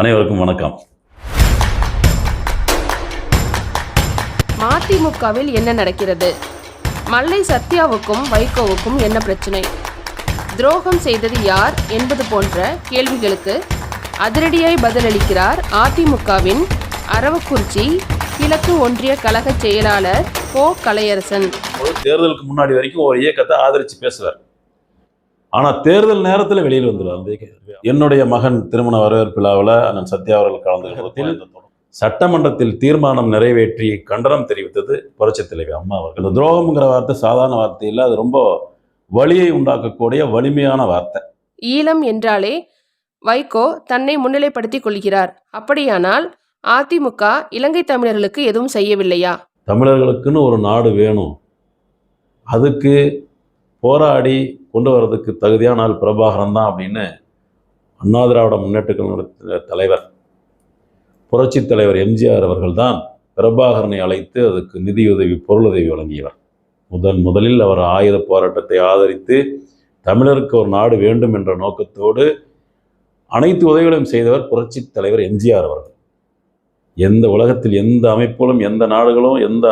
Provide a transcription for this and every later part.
அனைவருக்கும் வணக்கம். மதிமுகவில் என்ன நடக்கிறது? மல்லை சத்யாவுக்கும் வைகோவுக்கும் என்ன பிரச்சனை? துரோகம் செய்தது யார் என்பது போன்ற கேள்விகளுக்கு அதிரடியாய் பதிலளிக்கிறார் அதிமுகவின் அரவக்குறிச்சி கிழக்கு ஒன்றிய கழக செயலாளர் கோ கலையரசன். தேர்தலுக்கு முன்னாடி வரைக்கும் ஒரு இயக்கத்தை ஆதரிச்சு பேசுவார். ஆனா தேர்தல் நேரத்துல வெளியில் வந்துடுவார் என்னுடைய மகன் திருமண வரவேற்பு விழாவில் அண்ணன் சத்யா அவர்கள் கலந்து சட்டமன்றத்தில் தீர்மானம் நிறைவேற்றி கண்டனம் தெரிவித்தது புரட்சித் தலைவி அம்மா அவர்கள். இந்த துரோகம்ங்கிற வார்த்தை சாதாரண வார்த்தை இல்லை அது ரொம்ப வலியை உண்டாக்கக்கூடிய வலிமையான வார்த்தை. ஈழம் என்றாலே வைகோ தன்னை முன்னிலைப்படுத்திக் கொள்கிறார். அப்படியானால் அதிமுக இலங்கை தமிழர்களுக்கு எதுவும் செய்யவில்லையா? தமிழர்களுக்குன்னு ஒரு நாடு வேணும். அதுக்கு போராடி கொண்டு வர்றதுக்கு தகுதியான ஆள் பிரபாகரன் தான் அப்படின்னு அண்ணா திராவிட முன்னேற்ற தலைவர் புரட்சித் தலைவர் எம்ஜிஆர் அவர்கள் தான் பிரபாகரனை அழைத்து அதுக்கு நிதியுதவி பொருளுதவி வழங்கியவர். முதன் முதலில் அவர் ஆயுத போராட்டத்தை ஆதரித்து தமிழருக்கு ஒரு நாடு வேண்டும் என்ற நோக்கத்தோடு அனைத்து உதவிகளையும் செய்தவர் புரட்சித் தலைவர் எம்ஜிஆர் அவர்கள். எந்த உலகத்தில் எந்த அமைப்புகளும் எந்த நாடுகளும் எந்த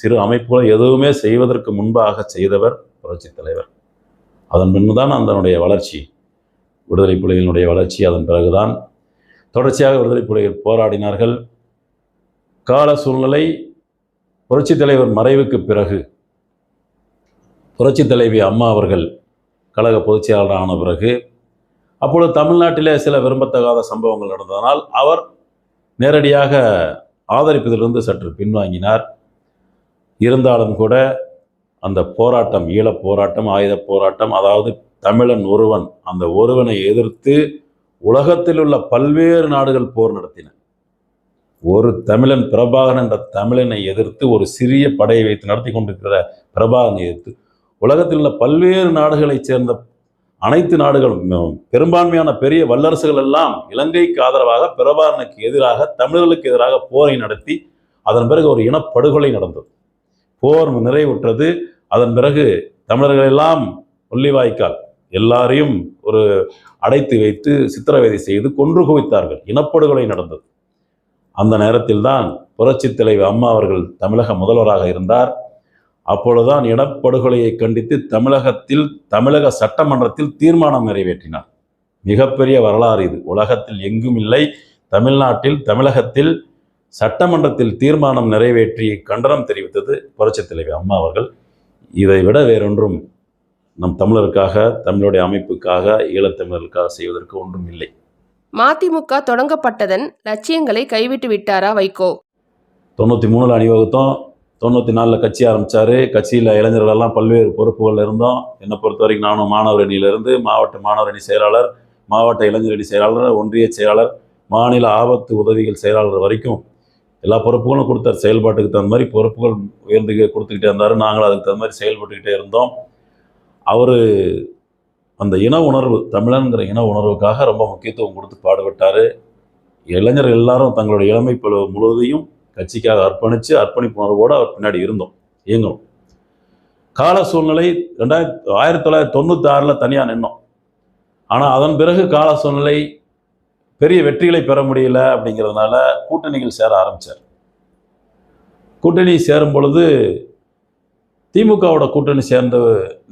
சிறு அமைப்புகளும் எதுவுமே செய்வதற்கு முன்பாக செய்தவர் புரட்சித் தலைவர். அதன் பின்புதான் அதனுடைய வளர்ச்சி. விடுதலை புலிகளினுடைய வளர்ச்சி அதன் பிறகுதான். தொடர்ச்சியாக விடுதலை புலிகள் போராடினார்கள். கால சூழ்நிலை புரட்சித் தலைவர் மறைவுக்கு பிறகு புரட்சித் தலைவி அம்மா அவர்கள் கழக பொதுச்செயலாளர் ஆன பிறகு அப்பொழுது தமிழ்நாட்டிலே சில விரும்பத்தகாத சம்பவங்கள் நடந்ததனால் அவர் நேரடியாக ஆதரிப்பதிலிருந்து சற்று பின்வாங்கினார். இருந்தாலும் கூட அந்த போராட்டம் ஈழப் போராட்டம் ஆயுத போராட்டம் அதாவது தமிழன் ஒருவன் அந்த ஒருவனை எதிர்த்து உலகத்தில் உள்ள பல்வேறு நாடுகள் போர் நடத்தின. ஒரு தமிழன் பிரபாகரன் என்ற தமிழனை எதிர்த்து ஒரு சிறிய படையை வைத்து நடத்தி கொண்டிருக்கிற பிரபாகரனை எதிர்த்து உலகத்தில் உள்ள பல்வேறு நாடுகளைச் சேர்ந்த அனைத்து நாடுகளும் பெரும்பான்மையான பெரிய வல்லரசுகள் எல்லாம் இலங்கைக்கு ஆதரவாக பிரபாகரனுக்கு எதிராக தமிழர்களுக்கு எதிராக போரை நடத்தி அதன் பிறகு ஒரு இனப்படுகொலை நடந்தது. போர் நிறைவுற்றது. அதன் பிறகு தமிழர்கள் எல்லாம் ஒல்லிவாய்க்கால் எல்லாரையும் ஒரு அடைத்து வைத்து சித்திரவதை செய்து கொன்று குவித்தார்கள். இனப்படுகொலை நடந்தது. அந்த நேரத்தில் தான் புரட்சி தலைவி அம்மா அவர்கள் தமிழக முதல்வராக இருந்தார். அப்பொழுதுதான் இனப்படுகொலையை கண்டித்து தமிழகத்தில் தமிழக சட்டமன்றத்தில் தீர்மானம் நிறைவேற்றினார். மிகப்பெரிய வரலாறு இது. உலகத்தில் எங்கும் இல்லை. தமிழ்நாட்டில் தமிழகத்தில் சட்டமன்றத்தில் தீர்மானம் நிறைவேற்றி கண்டனம் தெரிவித்தது புரட்சி தலைவி அம்மா அவர்கள். இதை விட வேறொன்றும் நம் தமிழருக்காக தமிழுடைய அமைப்புக்காக ஈழத்தமிழருக்காக செய்வதற்கு ஒன்றும் இல்லை. மதிமுக தொடங்கப்பட்டதன் லட்சியங்களை கைவிட்டு விட்டாரா வைகோ? தொண்ணூற்றி மூணில் அணிவகுத்தோம். தொண்ணூற்றி நாலில் கட்சி ஆரம்பித்தார் கட்சியில் இளைஞர்களெல்லாம் பல்வேறு பொறுப்புகளில் இருந்தோம். என்னை பொறுத்த வரைக்கும் நானும் மாணவர் அணியிலிருந்து மாவட்ட மாணவர் அணி செயலாளர் மாவட்ட இளைஞர் அணி செயலாளர் ஒன்றிய செயலாளர் மாநில ஆபத்து உதவிகள் செயலாளர் வரைக்கும் எல்லா பொறுப்புகளும் கொடுத்தார். செயல்பாட்டுக்கு தகுந்த மாதிரி பொறுப்புகள் உயர்ந்து கொடுத்துக்கிட்டே இருந்தார். நாங்களும் அதுக்கு தகுந்த மாதிரி செயல்பட்டுக்கிட்டே இருந்தோம். அவர் அந்த இன உணர்வு தமிழனுங்கிற இன உணர்வுக்காக ரொம்ப முக்கியத்துவம் கொடுத்து பாடுபட்டார். இளைஞர்கள் எல்லாரும் தங்களுடைய இளமை முழுவதையும் கட்சிக்காக அர்ப்பணித்து அர்ப்பணிப்பு உணர்வோடு அவர் பின்னாடி இருந்தோம். இயங்கணும் கால சூழ்நிலை ரெண்டாயிரத்தி ஆயிரத்தி தொள்ளாயிரத்தி தொண்ணூற்றி ஆறில் தனியாக நின்னோம். ஆனால் அதன் பிறகு கால சூழ்நிலை பெரிய வெற்றிகளை பெற முடியல அப்படிங்கிறதுனால கூட்டணிகள் சேர ஆரம்பித்தார் கூட்டணி சேரும் பொழுது திமுகவோட கூட்டணி சேர்ந்து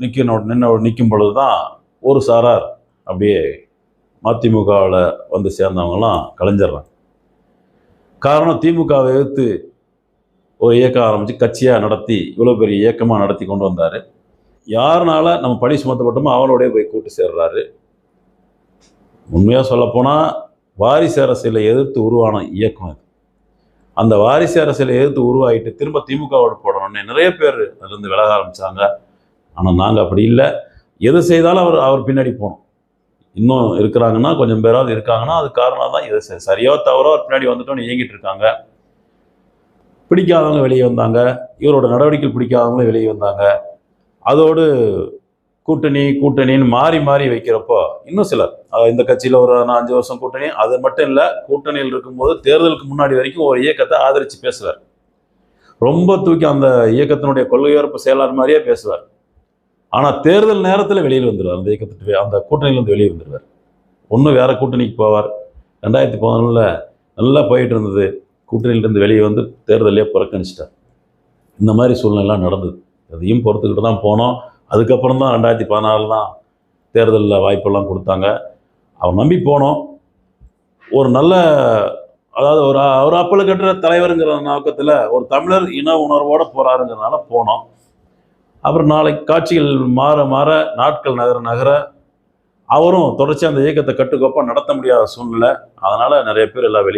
நிற்கணும் நின்று நிற்கும் பொழுது தான் ஒரு சாரார் அப்படியே மதிமுகவில் வந்து சேர்ந்தவங்கலாம் கலைஞர்றாங்க காரணம் திமுகவை எதிர்த்து ஒரு இயக்கம் ஆரம்பித்து கட்சியாக நடத்தி இவ்வளோ பெரிய இயக்கமாக நடத்தி கொண்டு வந்தார். யாருனால நம்ம பணி சுமத்தப்பட்டோமோ அவளோடய போய் கூட்டு சேர்றாரு. உண்மையாக சொல்லப்போனால் வாரிசு அரசியலை எதிர்த்து உருவான இயக்கம் இது அந்த வாரிசு அரசியலை எதிர்த்து உருவாகிட்டு திரும்ப திமுகவோட போடணும்னு நிறைய பேர் அதுலேருந்து விலக ஆரம்பித்தாங்க ஆனால் நாங்கள் அப்படி இல்லை. எது செய்தாலும் அவர் அவர் பின்னாடி போனோம் இன்னும் இருக்கிறாங்கன்னா கொஞ்சம் பேராவது இருக்காங்கன்னா அது காரணம் தான் எது சரியோ தவறோ அவர் பின்னாடி வந்துட்டோம்னு இயங்கிட்டு இருக்காங்க. பிடிக்காதவங்க வெளியே வந்தாங்க. இவரோட நடவடிக்கை பிடிக்காதவங்களும் வெளியே வந்தாங்க. அதோடு கூட்டணி கூட்டணின்னு மாறி மாறி வைக்கிறப்போ இன்னும் சிலர். இந்த கட்சியில் ஒரு நான் அஞ்சு வருஷம் கூட்டணி அது மட்டும் இல்லை கூட்டணியில் இருக்கும்போது தேர்தலுக்கு முன்னாடி வரைக்கும் ஒரு இயக்கத்தை ஆதரித்து பேசுவார். ரொம்ப தூக்கி அந்த இயக்கத்தினுடைய கொள்கையோரப்பு செயலாளர் மாதிரியே பேசுவார். ஆனால் தேர்தல் நேரத்தில் வெளியில் வந்துடுவார் அந்த இயக்கத்துட்டு அந்த கூட்டணியிலேருந்து வெளியே வந்துடுவார் ஒன்று வேறு கூட்டணிக்கு போவார். ரெண்டாயிரத்தி பதினொன்றில் நல்லா போயிட்டு இருந்தது. கூட்டணியிலிருந்து வெளியே வந்து தேர்தலையே புறக்கணிச்சிட்டார். இந்த மாதிரி சூழ்நிலைலாம் நடந்தது. அதையும் பொறுத்துக்கிட்டு தான் போனோம். அதுக்கப்புறம் தான் ரெண்டாயிரத்தி பதினாலு தான் தேர்தலில் வாய்ப்பெல்லாம் கொடுத்தாங்க. அவன் நம்பி போனோம். ஒரு நல்ல அதாவது ஒரு ஒரு அப்பளு கட்டுற தலைவருங்கிற நோக்கத்தில் ஒரு தமிழர் இன உணர்வோடு போகிறாருங்கிறனால போனோம். அப்புறம் நாளைக்கு காட்சிகள் மாற மாற நாட்கள் நகர நகர அவரும் தொடர்ச்சி அந்த இயக்கத்தை கட்டுக்கோப்பாக நடத்த முடியாத சூழ்நிலை. அதனால் நிறைய பேர் எல்லாம் வெளியே